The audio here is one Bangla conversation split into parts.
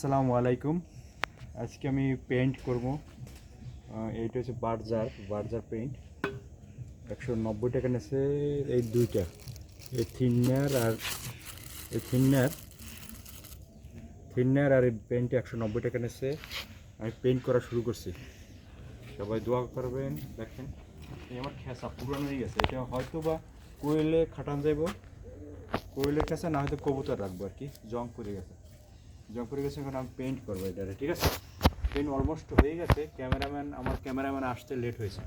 আসসালামু আলাইকুম। আজকে আমি পেইন্ট করব। এইটা হচ্ছে বার্জার বার্জার পেইন্ট একশো নব্বই টাকা নেছে এই দুইটা। এই থিননার আর, এই থিননার থিননার আর এই পেইন্ট একশো নব্বই টাকা নেছে আমি পেইন্ট করা শুরু করছি। সবাই দোয়া করবেন, দেখেন। এই আমার খেসা পুরানো হয়ে গেছে। এটা হয়তো বা কোয়েলে খাটান যাইব। কোয়েলের কাছে না হয়তো কবুতর রাখব আর কি। জং করে গেছে। জং করে গেছে এখন আমি পেইন্ট করব এটা ঠিক আছে? পেইন্ট অলমোস্ট হয়ে গেছে ক্যামেরাম্যান আমার ক্যামেরাম্যান আসতে লেট হয়েছে।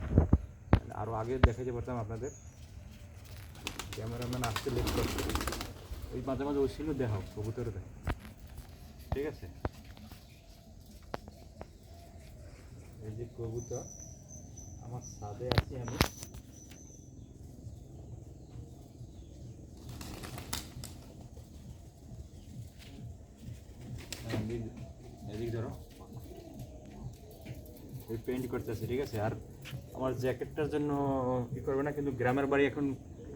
আরও আগে দেখাতে পারতাম আপনাদের। ক্যামেরাম্যান আসতে লেট করছে। ওই মাঝে মাঝে ওই ছিল দেখাও কবুতরে দেখ ঠিক আছে? এই যে কবুতর, আমার ছাদে আছি আমি। ওই পেইন্ট করতেছে, ঠিক আছে? আর আমার জ্যাকেটটার জন্য কি করবে না, কিন্তু গ্রামের বাড়ি এখন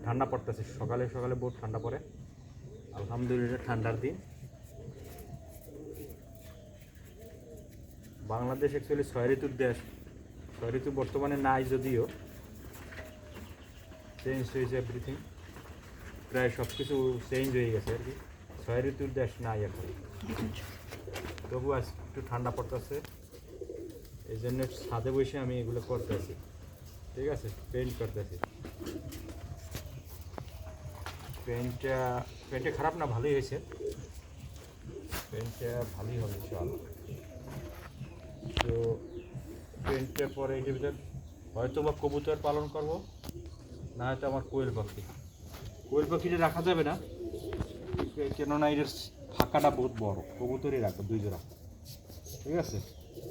ঠান্ডা পড়তেছে। সকালে সকালে বহুত ঠান্ডা পড়ে। আলহামদুলিল্লাহ ঠান্ডার দিন। বাংলাদেশ অ্যাকচুয়ালি ছয় ঋতুর দেশ। ছয় ঋতু বর্তমানে নাই যদিও। চেঞ্জ হয়েছে এভরিথিং প্রায় সব কিছু চেঞ্জ হয়ে গেছে আর কি। ছয় ঋতুর দেশ নাই এখন। তবু আজ একটু ঠান্ডা পড়তেছে। এই জন্য ছাদে বসে আমি এগুলো করতেছি। ঠিক আছে? পেন্ট করতেছি। পেন্টটা পেন্টটা খারাপ না, ভালোই হয়েছে। পেন্টটা ভালোই হবে চল তো পেন্টটার পরে এটার ভিতরে হয়তো বা কবুতর পালন করব, না হয়তো আমার কোয়েল পাখি। কোয়েল পাখিটা রাখা যাবে না কেননা এটার ফাঁকাটা বহুত বড়। কবুতরই রাখব দুই জোড়া ঠিক আছে?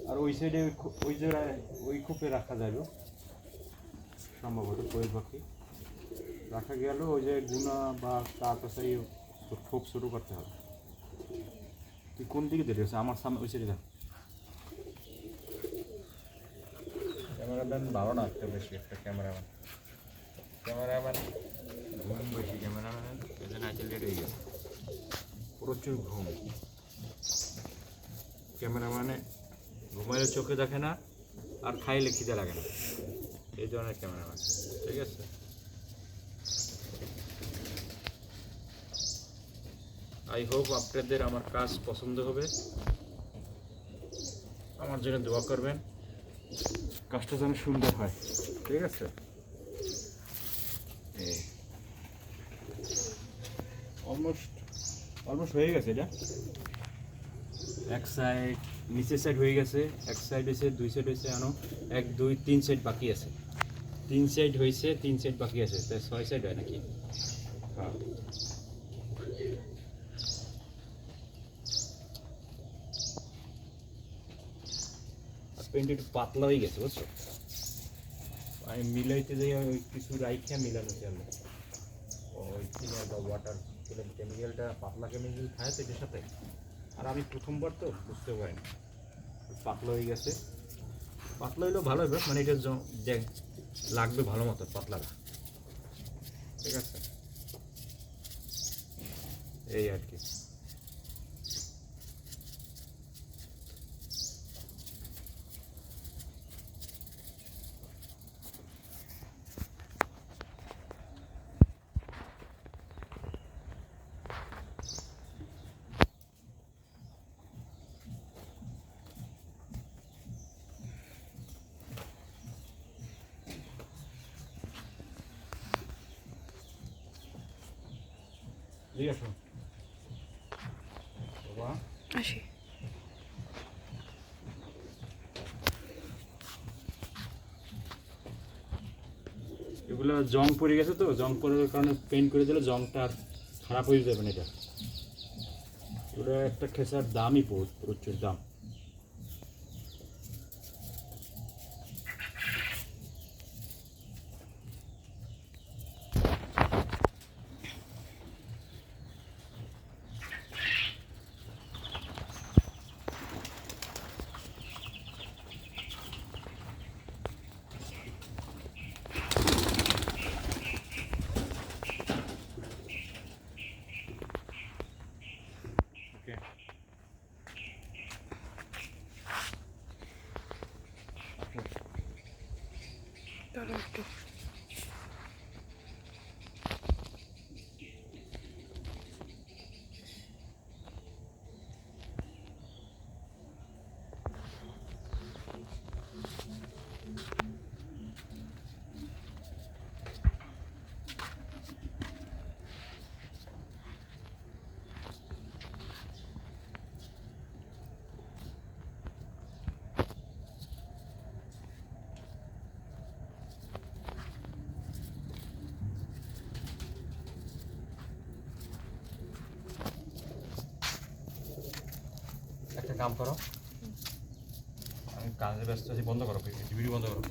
আর ওই সাইডে ওই জোড়ায় ওই খোপে রাখা যাবে সম্ভবত কোয়েল পাখি। রাখা গেল, ওই যে গুনা বা কাকসাই খোপ শুরু করতে হবে। তুই কোন দিকে দেখে আমার সামনে ওই সাইডে দেখ ক্যামেরাম্যান ভালো না, একটা বেশি, একটা ক্যামেরাম্যান। ক্যামেরাম্যান, ঘুম বেশি, ক্যামেরাম্যান লেট হয়ে গেছে। প্রচুর ঘুম। ক্যামেরাম্যানে ঘুমাইলে চোখে দেখে না, আর খাইলে খিদে লাগে না। এই ধরনের ক্যামেরাম্যান ঠিক আছে? আই হোপ আপনাদের আমার কাজ পছন্দ হবে। আমার জন্য দোয়া করবেন। কাজটা যেন সুন্দর হয়। ঠিক আছে? অলমোস্ট অলমোস্ট হয়ে গেছে এটা? এক সাইড নিচের সাইড হয়ে গেছে, এক সাইড হয়েছে, দুই সাইড হয়েছে, আনো, এক, দুই, তিন সাইড বাকি আছে। তিন সাইড হয়েছে, তিন সাইড বাকি আছে তাই ছয় সাইড হয় নাকি? হ্যাঁ। পেন্ট একটু পাতলা হয়ে গেছে, বুঝছ? আমি মিলাইতে যাই, ওই কিছু রাইখে মিলানো চলে ওই ওয়াটার কেমিক্যালটা পাতলা কেমিক্যাল খায় তো এটার সাথে? আর আমি প্রথমবার তো বুঝতে পারিনি। পাতলা হয়ে গেছে। পাতলা হইলেও ভালো হবে মানে এটা দেখ, লাগবে ভালো মতো পাতলাটা ঠিক আছে? এই আর কি। আসি এগুলো জং পড়ে গেছে তো জং পড়ার কারণে পেন্ট করে দিলে জংটা আর খারাপ হয়ে যাবে না এটা। ওটা একটা খেসার দামই প্রচুর দাম। unuttum. কাম করো। আমি কাজে ব্যস্ত আছি বন্ধ করো ভিডিও বন্ধ করো।